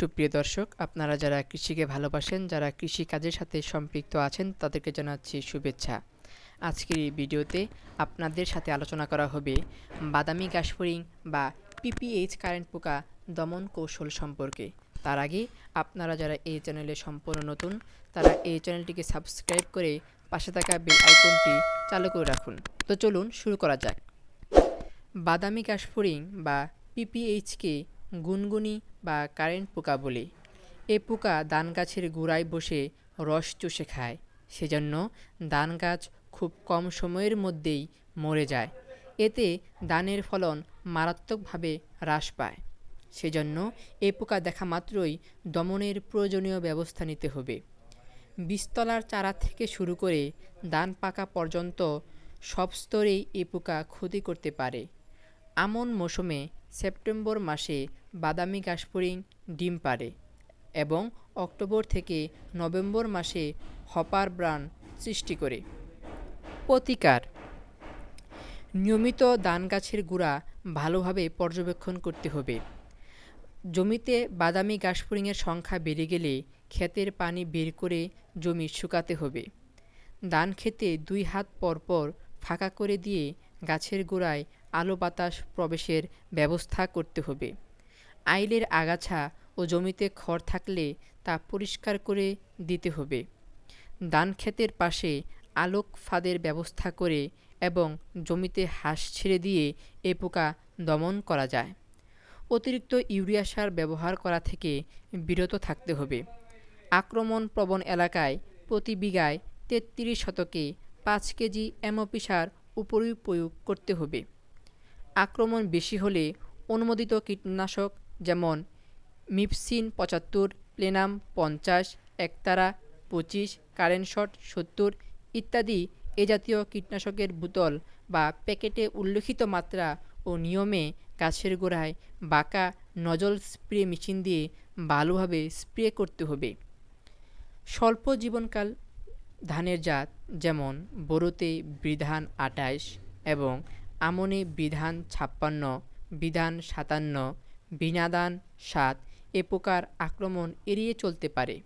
সুপ্রিয় দর্শক, আপনারা যারা কৃষিকে ভালোবাসেন, যারা কৃষি কাজের সাথে সম্পৃক্ত আছেন, তাদেরকে জানাচ্ছি শুভেচ্ছা। আজকের এই ভিডিওতে আপনাদের সাথে আলোচনা করা হবে বাদামি গাছফড়িং বা পিপিএইচ কারেন্ট পোকা দমন কৌশল সম্পর্কে। তার আগে আপনারা যারা এই চ্যানেলে সম্পূর্ণ নতুন, তারা এই চ্যানেলটিকে সাবস্ক্রাইব করে পাশে থাকা বেল আইকনটি চালু করে রাখুন। তো চলুন শুরু করা যাক। বাদামি কাশফড়িং বা পিপিএইচকে গুনগুনি বা কারেন্ট পোকা বলে। এ পোকা ধান গাছের গোড়ায় বসে রস চুষে খায়। সেজন্য ধান গাছ খুব কম সময়ের মধ্যেই মরে যায়। এতে ধানের ফলন মারাত্মকভাবে হ্রাস পায়। সেজন্য এ পোকা দেখা মাত্রই দমনের প্রয়োজনীয় ব্যবস্থা নিতে হবে। বীজতলার চারা থেকে শুরু করে ধান পাকা পর্যন্ত সব স্তরেই এ পোকা ক্ষতি করতে পারে। আমন মৌসুমে সেপ্টেম্বর মাসে বাদামি গাছফড়িং ডিম পাড়ে এবং অক্টোবর থেকে নভেম্বর মাসে হপার ব্রান সৃষ্টি করে। প্রতিকার নিয়মিত ধান গাছের গোড়া ভালোভাবে পর্যবেক্ষণ করতে হবে। জমিতে বাদামি গাছফড়িংয়ের সংখ্যা বেড়ে গেলে ক্ষেতের পানি বের করে জমি শুকাতে হবে। ধান খেতে দুই হাত পর পর ফাঁকা করে দিয়ে গাছের গোড়ায় আলো বাতাস প্রবেশের ব্যবস্থা করতে হবে। আইলের আগাছা ও জমিতে খড় থাকলে তা পরিষ্কার করে দিতে হবে। ধান ক্ষেতের পাশে আলোক ফাঁদের ব্যবস্থা করে এবং জমিতে হাঁস ছেড়ে দিয়ে এ পোকা দমন করা যায়। অতিরিক্ত ইউরিয়া সার ব্যবহার করা থেকে বিরত থাকতে হবে। আক্রমণ প্রবণ এলাকায় প্রতি বিঘায় তেত্রিশ শতকে পাঁচ কেজি এমওপি সার উপরই প্রয়োগ করতে হবে। আক্রমণ বেশি হলে অনুমোদিত কীটনাশক যেমন মিপসিন পঁচাত্তর, প্লেনাম পঞ্চাশ, একতারা পঁচিশ কারেন্ট শট সত্তর ইত্যাদি এ জাতীয় কীটনাশকের বোতল বা প্যাকেটে উল্লেখিত মাত্রা ও নিয়মে গাছের গোড়ায় বাঁকা নজল স্প্রে মেশিন দিয়ে ভালোভাবে স্প্রে করতে হবে। স্বল্প জীবনকাল ধানের জাত যেমন বোরোতে বিধান আটাইশ এবং আমনে বিধান ছাপ্পান্ন, বিধান সাতান্ন, বিনাদান সাত এ প্রকার আক্রমণ এড়িয়ে চলতে পারে।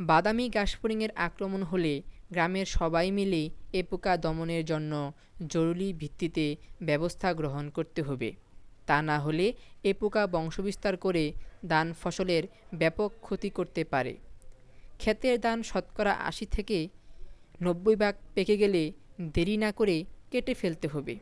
বাদামি গাছফড়িংয়ের আক্রমণ হলে গ্রামের সবাই মিলে এ পোকা দমনের জন্য জরুরি ভিত্তিতে ব্যবস্থা গ্রহণ করতে হবে। তা না হলে এ পোকা বংশবিস্তার করে ধান ফসলের ব্যাপক ক্ষতি করতে পারে। ক্ষেতের ধান শতকরা আশি থেকে নব্বই ভাগ পেকে গেলে দেরি না করে কেটে ফেলতে হবে।